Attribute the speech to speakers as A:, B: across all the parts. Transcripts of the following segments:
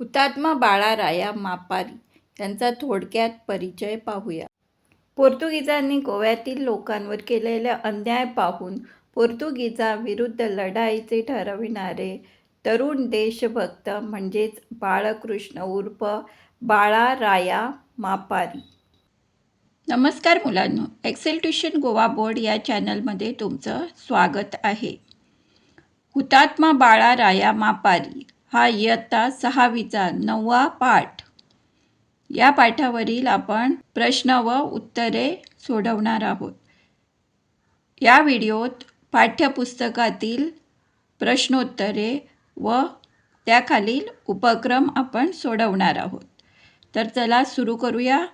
A: हुतात्मा बाळाराया मापारी यांचा थोडक्यात परिचय पाहूया. पोर्तुगीजांनी गोव्यातील लोकांवर केलेला अन्याय पाहून पोर्तुगीजाविरुद्ध लढाईचे ठरविणारे तरुण देशभक्त म्हणजेच बाळकृष्ण उर्फ बाळाराया मापारी. नमस्कार मुलांनो एक्सेल ट्युशन गोवा बोर्ड या चॅनलमध्ये तुमचं स्वागत आहे. हुतात्मा बाळाराया मापारी हा इयत्ता सहावीचा नववा पाठ. या पाठावरील आपण प्रश्न व उत्तरे सोडवणार आहोत. या व्हिडिओत पाठ्यपुस्तकातील प्रश्नोत्तरे व त्याखालील उपक्रम आपण सोडवणार आहोत. तर चला सुरू करूया.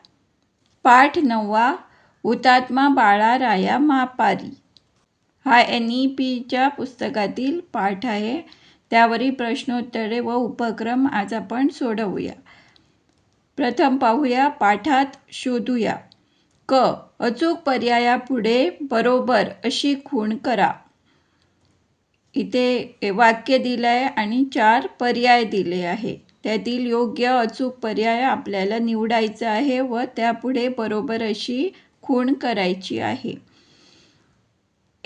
A: पाठ नववा हुतात्मा बाळाराया मापारी. हा एन ई पीच्या पुस्तकातील पाठ आहे. त्यावरील प्रश्नोत्तरे व उपक्रम आज आपण सोडवूया. प्रथम पाहूया पाठात शोधूया. क अचूक पर्यायापुढे बरोबर अशी खूण करा. इथे वाक्य दिलं आहे आणि चार पर्याय दिले आहे. त्यातील योग्य अचूक पर्याय आपल्याला निवडायचा आहे व त्यापुढे बरोबर अशी खूण करायची आहे.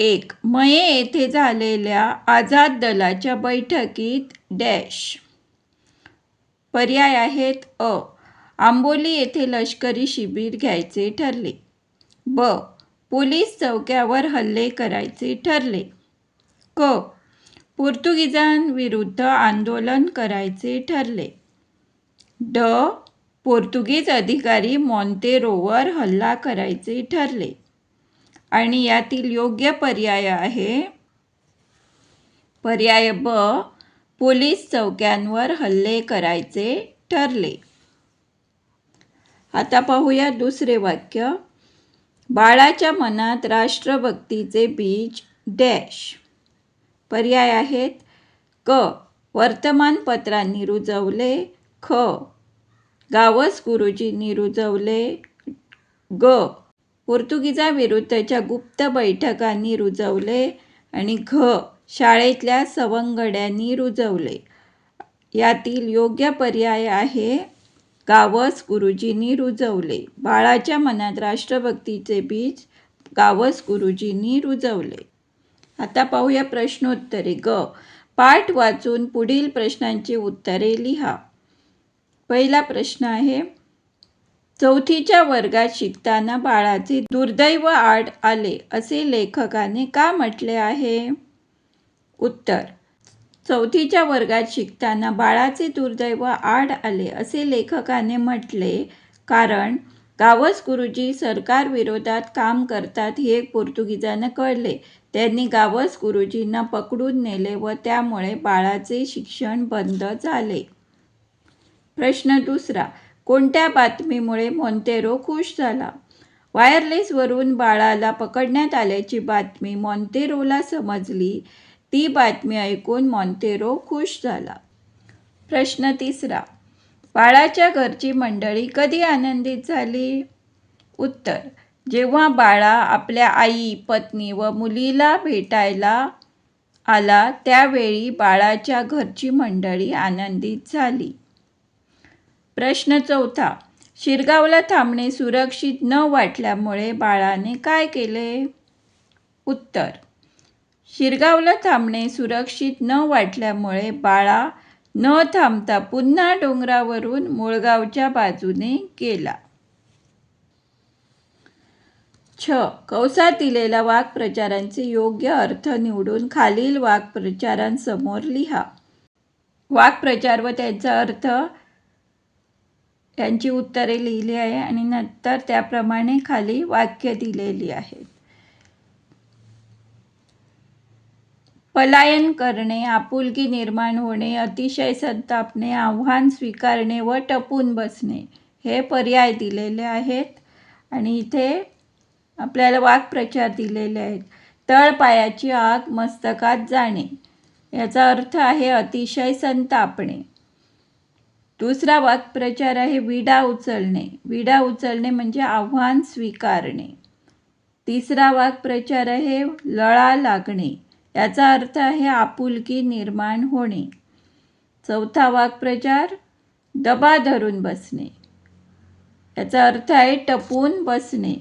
A: एक. मये येथे झालेल्या आझाद दलाच्या बैठकीत डॅश. पर्याय आहेत अ. आंबोली येथे लष्करी शिबिर घ्यायचे ठरले. ब. पोलीस चौक्यावर हल्ले करायचे ठरले. क. पोर्तुगीजांविरुद्ध आंदोलन करायचे ठरले. ड. पोर्तुगीज अधिकारी मॉन्तेरोवर हल्ला करायचे ठरले. आणि यातील योग्य पर्याय आहे. पर्याय ब पोलीस चौक्यांवर हल्ले करायचे ठरले. आता पाहूया दुसरे वाक्य. बाळाच्या मनात राष्ट्रभक्तीचे बीज डॅश. पर्याय आहेत. क वर्तमानपत्रांनी रुजवले. ख गावस गुरुजींनी रुजवले. ग पोर्तुगीजाविरुद्धच्या गुप्त बैठकांनी रुजवले आणि घ शाळेतल्या सवंगड्यांनी रुजवले. यातील योग्य पर्याय आहे गावस गुरुजींनी रुजवले. बाळाच्या मनात राष्ट्रभक्तीचे बीज गावस गुरुजींनी रुजवले. आता पाहूया प्रश्नोत्तरे. ग. पाठ वाचून पुढील प्रश्नांची उत्तरे लिहा. पहिला प्रश्न आहे चौथीच्या वर्गात शिकताना बाळाचे दुर्दैव आड आले असे लेखकाने का म्हटले आहे? उत्तर चौथीच्या वर्गात शिकताना बाळाचे दुर्दैव आड आले असे लेखकाने म्हटले कारण गावस गुरुजी सरकारविरोधात काम करतात हे पोर्तुगीजांना कळले. त्यांनी गावस गुरुजींना पकडून नेले व त्यामुळे बाळाचे शिक्षण बंद झाले. प्रश्न दुसरा कोणत्या बातमीमुळे मॉन्तेरो खुश झाला? वायरलेसवरून बाळाला पकडण्यात आल्याची बातमी मॉन्तेरोला समजली. ती बातमी ऐकून मॉन्तेरो खुश झाला. प्रश्न तिसरा बाळाच्या घरची मंडळी कधी आनंदित झाली? उत्तर जेव्हा बाळा आपल्या आई पत्नी व मुलीला भेटायला आला त्यावेळी बाळाच्या घरची मंडळी आनंदित झाली. प्रश्न चौथा. शिरगावला थांबणे सुरक्षित न वाटल्यामुळे बाळाने काय केले? उत्तर. शिरगावला थांबणे सुरक्षित न वाटल्यामुळे बाळा न थांबता पुन्हा डोंगरावरून मुळगावच्या बाजूने गेला. छ. कौसात दिलेल्या वाक्प्रचारांचे योग्य अर्थ निवडून खालील वाक्प्रचारांसमोर लिहा. वाक्प्रचार व त्यांचा अर्थ यांची उत्तरे लिहिली आहे आणि नंतर त्याप्रमाणे खाली वाक्य दिलेली आहेत पलायन करणे आपुलकी निर्माण होणे अतिशय संतापणे आव्हान स्वीकारणे व टपून बसणे हे पर्याय दिलेले आहेत. आणि इथे आपल्याला वाक्प्रचार दिलेले आहेत. तळपायाची आग मस्तकात जाणे. याचा अर्थ आहे अतिशय संतापणे. दुसरा वाक्प्रचार आहे विडा उचलणे. विडा उचलणे म्हणजे आव्हान स्वीकारणे. तिसरा वाक्प्रचार आहे लळा लागणे. याचा अर्थ आहे आपुलकी निर्माण होणे. चौथा वाक्प्रचार दबा धरून बसणे. याचा अर्थ आहे टपून बसणे.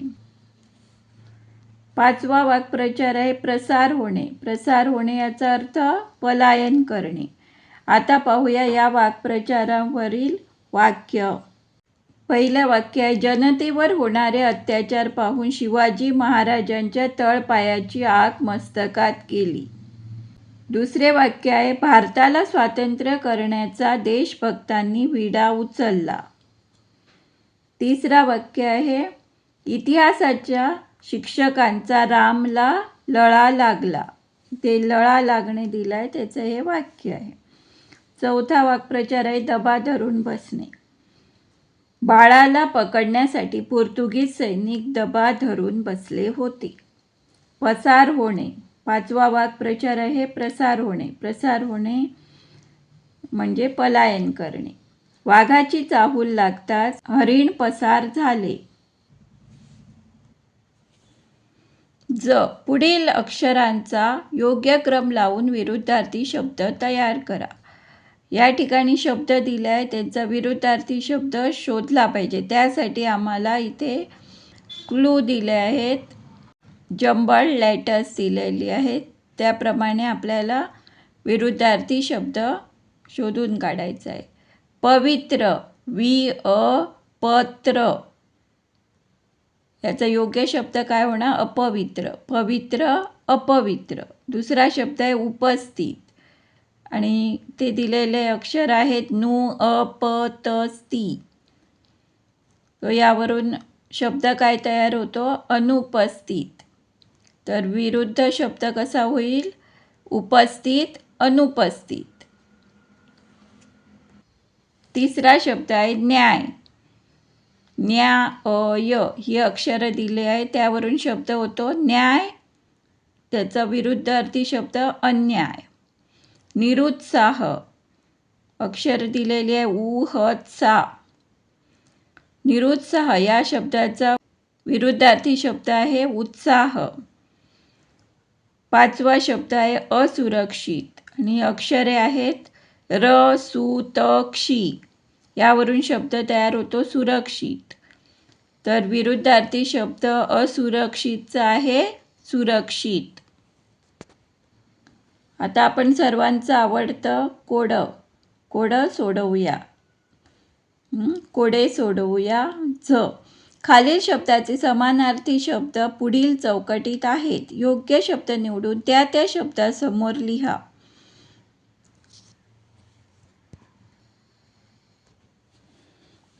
A: पाचवा वाक्प्रचार आहे प्रसार होणे. प्रसार होणे याचा अर्थ पलायन करणे. आता पाहूया या वाक्प्रचारावरील वाक्य. पहिलं वाक्य आहे जनतेवर होणारे अत्याचार पाहून शिवाजी महाराजांच्या तळपायाची आग मस्तकात गेली दुसरे वाक्य आहे भारताला स्वातंत्र्य करण्याचा देशभक्तांनी विडा उचलला. तिसरा वाक्य आहे इतिहासाच्या शिक्षकांचा रामला लळा लागला. ते लळा लागणे दिलाय त्याचं हे वाक्य आहे. चौथा वाक्प्रचार आहे दबा धरून बसणे. बाळाला पकडण्यासाठी पोर्तुगीज सैनिक दबा धरून बसले होते. पसार होणे. पाचवा वाक्प्रचार आहे प्रसार होणे. प्रसार होणे म्हणजे पलायन करणे. वाघाची चाहूल लागताच हरिण पसार झाले. ज. पुढील अक्षरांचा योग्य क्रम लावून विरुद्धार्थी शब्द तयार करा. या ठिकाणी शब्द दिला आहे त्यांचा विरुद्धार्थी शब्द शोधला पाहिजे. त्यासाठी आम्हाला इथे क्लू दिले आहेत. जंबल लेटर्स दिलेली आहेत. त्याप्रमाणे आपल्याला विरुद्धार्थी शब्द शोधून काढायचा आहे. पवित्र वि अ पत्र याचा योग्य शब्द काय होणार? अपवित्र. पवित्र अपवित्र. दुसरा शब्द आहे उपस्थित. आणि ते दिलेले अक्षर आहेत नू अ प त स्ती तो यावरून शब्द काय तयार होतो? अनुपस्थित. तर विरुद्ध शब्द कसा होईल? उपस्थित अनुपस्थित. तिसरा शब्द आहे न्याय. न्या अ य ही अक्षरं दिली आहे त्यावरून शब्द होतो न्याय. त्याचा विरुद्ध अर्थी शब्द अन्याय. निरुत्साह. अक्षर दिलेली आहे उ ह सा निरुत्साह या शब्दाचा विरुद्धार्थी शब्द आहे उत्साह. पाचवा शब्द आहे असुरक्षित. आणि अक्षरे आहेत र सु त क्षी यावरून शब्द तयार होतो सुरक्षित. तर विरुद्धार्थी शब्द असुरक्षितचा आहे सुरक्षित. आता आपण सर्वांचं आवडतं कोडं. कोडं सोडवूया. कोडे सोडवूया. झ. खालील शब्दाचे समानार्थी शब्द पुढील चौकटीत आहेत. योग्य शब्द निवडून त्या त्या शब्दासमोर लिहा.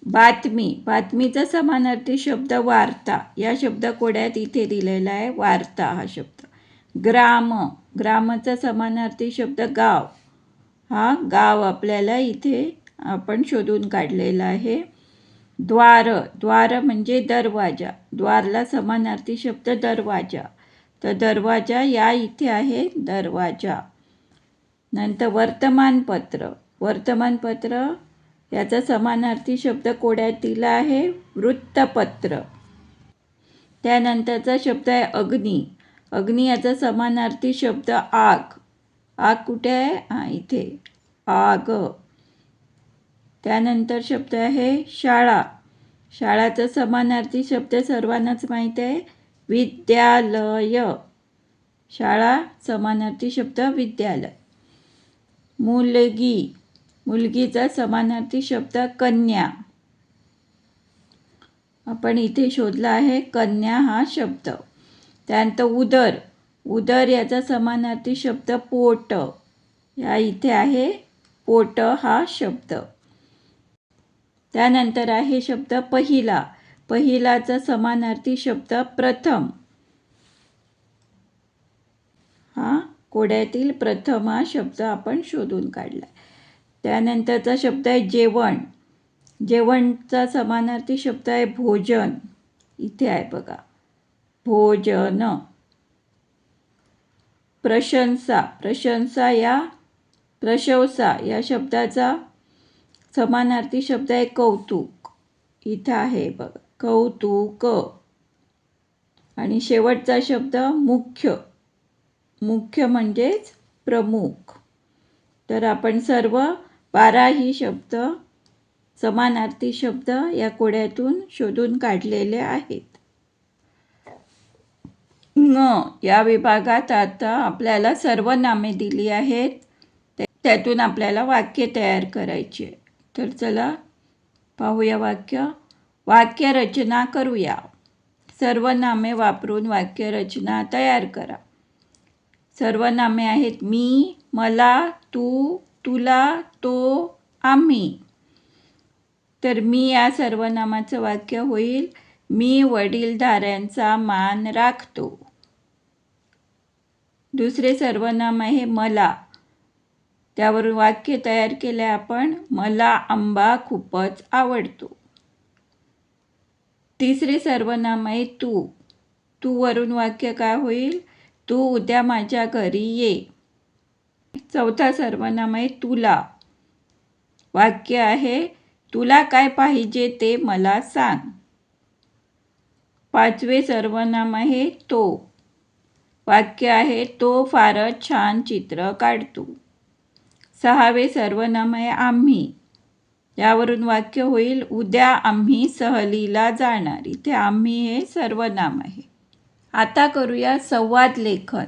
A: बातमी. बातमीचा समानार्थी शब्द वार्ता. या शब्द कोड्यात इथे दिलेला आहे. वार्ता हा शब्द. ग्राम. ग्रामचा समानार्थी शब्द गाव. हा गाव आपल्याला इथे आपण शोधून काढलेला आहे. द्वार द्वार म्हणजे दरवाजा. द्वारला समानार्थी शब्द दरवाजा. तर दरवाजा या इथे आहे दरवाजा. नंतर वर्तमानपत्र. वर्तमानपत्र याचा समानार्थी शब्द कोड्यात दिला आहे? वृत्तपत्र. त्यानंतरचा शब्द आहे अग्नी. अग्नी याचा समानार्थी शब्द आग. आग कुठे आहे? हां इथे. आग. त्यानंतर शब्द आहे शाळा. शाळाचा समानार्थी शब्द सर्वांनाच माहीत आहे. विद्यालय. शाळा समानार्थी शब्द विद्यालय. मुलगी. मुलगीचा समानार्थी शब्द कन्या. आपण इथे शोधला आहे कन्या हा शब्द. त्यानंतर उदर. उदर याचा समानार्थी शब्द पोट. या इथे आहे पोट हा शब्द. त्यानंतर आहे शब्द पहिला. पहिलाचा समानार्थी शब्द प्रथम. हा कोड्यातील प्रथम हा शब्द आपण शोधून काढला त्यानंतरचा शब्द आहे जेवण. जेवणचा समानार्थी शब्द आहे भोजन. इथे आहे बघा. भोजन. प्रशंसा. प्रशंसा या प्रशंसा या शब्दाचा समानार्थी शब्द आहे कौतुक. इथं आहे बघ. कौतुक. आणि शेवटचा शब्द मुख्य. मुख्य म्हणजेच प्रमुख. तर आपण सर्व बाराही शब्द समानार्थी शब्द या कोड्यातून शोधून काढलेले आहेत. न या विभागात आता आपल्याला सर्व नामे दिली आहेत. त्यातून आपल्याला वाक्य तयार करायचे. तर चला पाहूया वाक्य. वाक्यरचना करूया. सर्वनामे वापरून वाक्यरचना तयार करा. सर्वनामे आहेत मी मला तू तुला तो आम्ही. तर मी या सर्वनामाचं वाक्य होईल. मी वडीलधाऱ्यांचा मान राखतो. दुसरे सर्वनाम आहे मला. त्यावरून वाक्य तयार केले आपण मला आंबा खूपच आवडतो. तिसरे सर्वनाम आहे तू. तू वरून वाक्य काय होईल? तू उद्या माझ्या घरी ये. चौथा सर्वनाम आहे तुला. वाक्य आहे तुला काय पाहिजे ते मला सांग. पाचवे सर्वनाम आहे तो. वाक्य आहे तो फारच छान चित्र काढतो. सहावे सर्वनाम आहे आम्ही. यावरून वाक्य होईल उद्या आम्ही सहलीला जाणार. इथे आम्ही हे सर्वनाम आहे. आता करूया संवाद लेखन.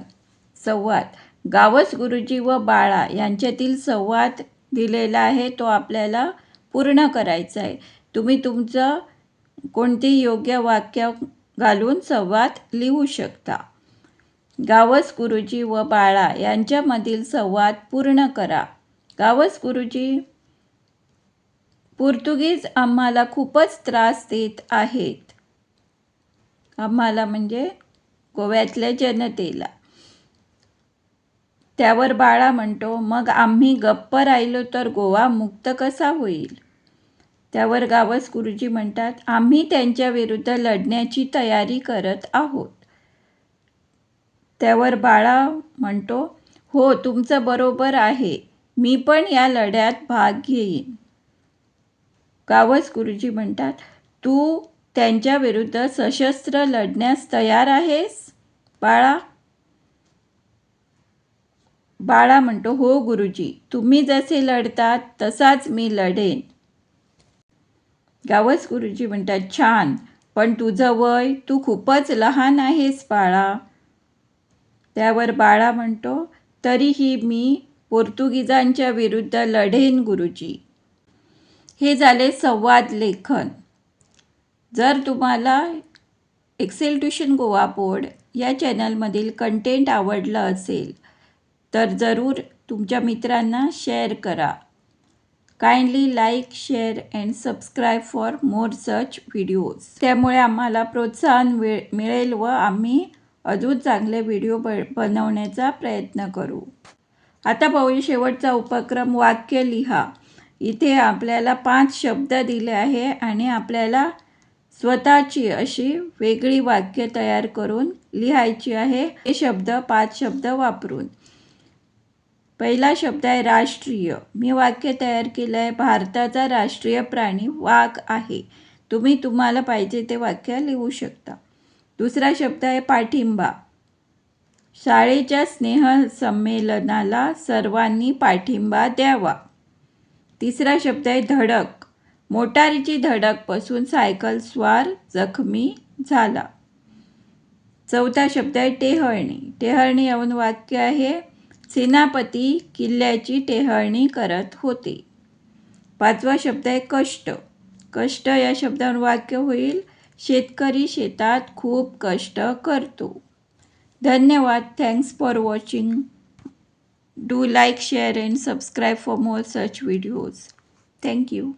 A: संवाद. गावस गुरुजी व बाळा यांच्यातील संवाद दिलेला आहे तो आपल्याला पूर्ण करायचा आहे. तुम्ही तुमचं कोणतेही योग्य वाक्य घालून संवाद लिहू शकता. गावस गुरुजी व बाळा यांच्यामधील संवाद पूर्ण करा. गावस गुरुजी पोर्तुगीज आम्हाला खूपच त्रास देत आहेत. आम्हाला म्हणजे गोव्यातल्या जनतेला. त्यावर बाळा म्हणतो मग आम्ही गप्प राहिलो तर गोवा मुक्त कसा होईल? त्यावर गावस गुरुजी म्हणतात आम्ही त्यांच्या विरुद्ध लढण्याची तयारी करत आहोत. त्यावर बाळा म्हणतो हो तुमचं बरोबर आहे. मी पण या लढ्यात भाग घेईन. गावस गुरुजी म्हणतात तू त्यांच्या विरुद्ध सशस्त्र लढण्यास तयार आहेस? बाळा बाळा म्हणतो हो गुरुजी तुम्ही जसे लढतात तसाच मी लढेन. गावस गुरुजी म्हणतात छान पण तुझं वय तू खूपच लहान आहेस बाळा. त्यावर बाळा म्हणतो तरीही मी पोर्तुगीजांच्या विरुद्ध लढेन गुरुजी. हे झाले संवाद लेखन. जर तुम्हाला एक्सेल ट्युशन गोवा बोर्ड या चॅनलमधील कंटेंट आवडलं असेल तर जरूर तुमच्या मित्रांना शेअर करा. Kindly like share and subscribe for more such videos त्यामुळे आम्हाला प्रोत्साहन वे मिळेल व आम्ही अजून चांगले व्हिडिओ ब बनवण्याचा प्रयत्न करू. आता पाहूया शेवटचा उपक्रम वाक्य लिहा. इथे आपल्याला पाच शब्द दिले आहे आणि आपल्याला स्वतःची अशी वेगळी वाक्य तयार करून लिहायची आहे. हे शब्द पाच शब्द वापरून. पहिला शब्द आहे राष्ट्रीय. मी वाक्य तयार केलं आहे. भारताचा राष्ट्रीय प्राणी वाघ आहे. तुम्ही तुम्हाला पाहिजे ते वाक्य लिहू शकता. दुसरा शब्द आहे पाठिंबा. शाळेच्या स्नेहसंमेलनाला सर्वांनी पाठिंबा द्यावा. तिसरा शब्द आहे धडक. मोटारीची धडकपासून सायकल स्वार जखमी झाला. चौथा शब्द आहे टेहळणी. टेहळणी येऊन वाक्य आहे सेनापती किल्ल्याची टेहळणी करत होते. पाचवा शब्द आहे कष्ट. कष्ट या शब्दावर वाक्य होईल शेतकरी शेतात खूप कष्ट करतो. धन्यवाद. Thanks for watching do like share and subscribe for more such videos thank you